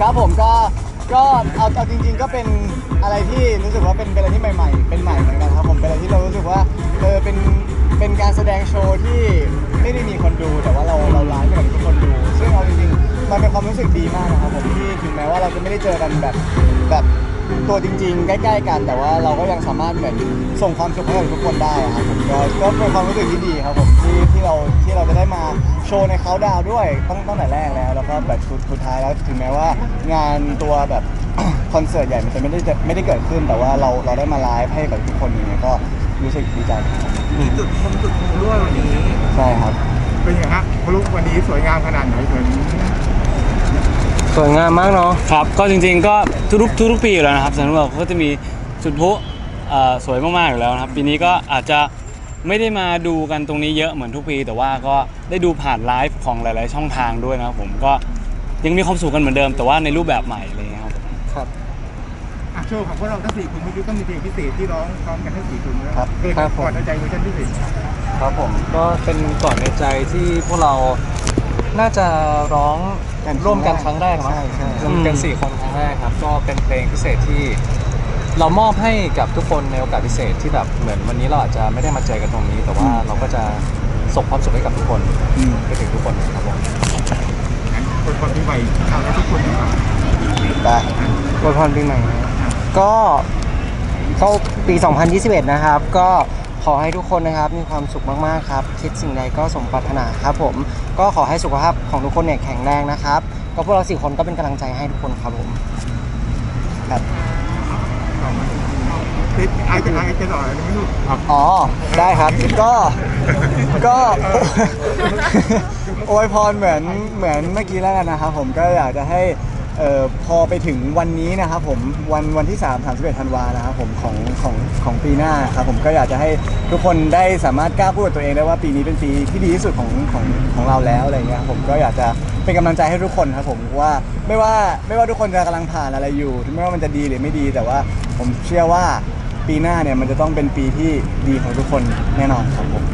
ครับผมก็ก็เอาเอาจริง ๆ ก็เป็นอะไรที่รู้สึกว่าเป็นเป็นอะไรที่ใหม่ ๆ เป็นใหม่เหมือนกันครับผมเป็นอะไรที่เรารู้สึกว่าเออเป็นเป็นการแสดงโชว์ที่ไม่ได้มีคนดูแต่ว่าเราเราไลฟ์ให้กับทุกคนดู ซึ่งเอาจริงๆมันเป็นความรู้สึกดีมากนะครับผมที่ถึงแม้ว่าเราจะไม่ได้เจอกันแบบแบบ ตัวจริง ๆ ใกล้ ๆ กัน แต่ว่าเราก็ยังสามารถเหมือนส่งความสุขให้กับทุกคนได้อะครับผมก็ก็เป็นความรู้สึกที่ดีครับผมที่ที่เราที่เราจะได้มาโชว์ในเขาดาวด้วยตั้งตั้งแต่แรกแล้ว แล้วก็แบบสุดสุดท้ายแล้วถึงแม้ว่างานตัวแบบ คอนเสิร์ตใหญ่มันจะไม่ได้จะไม่ได้เกิดขึ้น แต่ว่าเราเราได้มาไลฟ์ให้กับทุกคนอย่างเงี้ยก็รู้สึกดีใจครับมีจุดชมจุดมูด้วยวันนี้ ใช่ครับ เป็นยังไงฮะพลุวันนี้สวยงามขนาดไหนเหมือน สวยงามมากเนาะครับ ก็จริง ๆ ก็ทุกๆทุกๆปีอยู่แล้วนะครับสำหรับเราก็จะมีจุดพลุเอ่อสวยมากๆอยู่แล้วนะครับ ปีนี้ก็อาจจะไม่ได้มาดูกันตรงนี้เยอะเหมือนทุกปี แต่ว่าก็ได้ดูผ่านไลฟ์ของหลาย ๆ ช่องทางด้วยนะครับผมก็ยังมีความสุขกันเหมือนเดิม แต่ว่าในรูปแบบใหม่อะไรอย่างเงี้ยครับอะโชว์ของพวกเราทั้งสี่คนเมื่อกี้ก็มีเพลงพิเศษที่ร้องพร้อมกันทั้งสี่คนด้วยครับเพลงครับผม ก่อนเอาใจเวอร์ชันพิเศษครับผมก็เป็นก่อนในใจที่พวกเรา น่าจะร้องกันร่วมกันครั้งแรกมั้งใช่ใช่รวมกันสี่คนครั้งแรกครับ ก็เป็นเพลงพิเศษที่ เรามอบให้กับทุกคนในโอกาสพิเศษที่แบบเหมือนวันนี้เราอาจจะไม่ได้มาเจอกันตรงนี้ แต่ว่าเราก็จะส่งความสุขให้กับทุกคนอืม ไปถึงทุกคนครับผม งั้นคนความปีใหม่ทำให้ทุกคนนะครับได้อวยพรปีใหม่ก็เข้าปี 2021 นะครับ ก็ข อให้ทุกคนนะครับมีความสุขมากๆครับ คิดสิ่งใดก็สมปรารถนาครับผม ก็ขอให้สุขภาพของทุกคนเนี่ยแข็งแรงนะครับ ก็พวกเราสี่คนก็เป็นกำลังใจให้ทุกคนครับผมเอ๊ะไอ้จะไอ้จะหล่ออะไรไม่รู้อ๋อ ได้ครับ ก็ก็ โอยพรเหมือนเหมือนเมื่อกี้แล้วกันนะครับผมก็อยากจะให้ เอ่อพอไปถึงวันนี้นะครับผมวันวันที่ 3 31ธันวานะครับผมของของของปีหน้าครับผมก็อยากจะให้ทุกคนได้สามารถกล้าพูดกับตัวเองได้ว่าปีนี้เป็นปีที่ดีที่สุดของของของเราแล้วอะไรเงี้ยครับผมก็อยากจะเป็นกำลังใจให้ทุกคนครับผมว่าไม่ว่าไม่ว่าทุกคนจะกำลังผ่านอะไรอยู่ไม่ว่ามันจะดีหรือไม่ดี แต่ว่าผมเชื่อว่าปีหน้าเนี่ยมันจะต้องเป็นปีที่ดีของทุกคนแน่นอนครับผม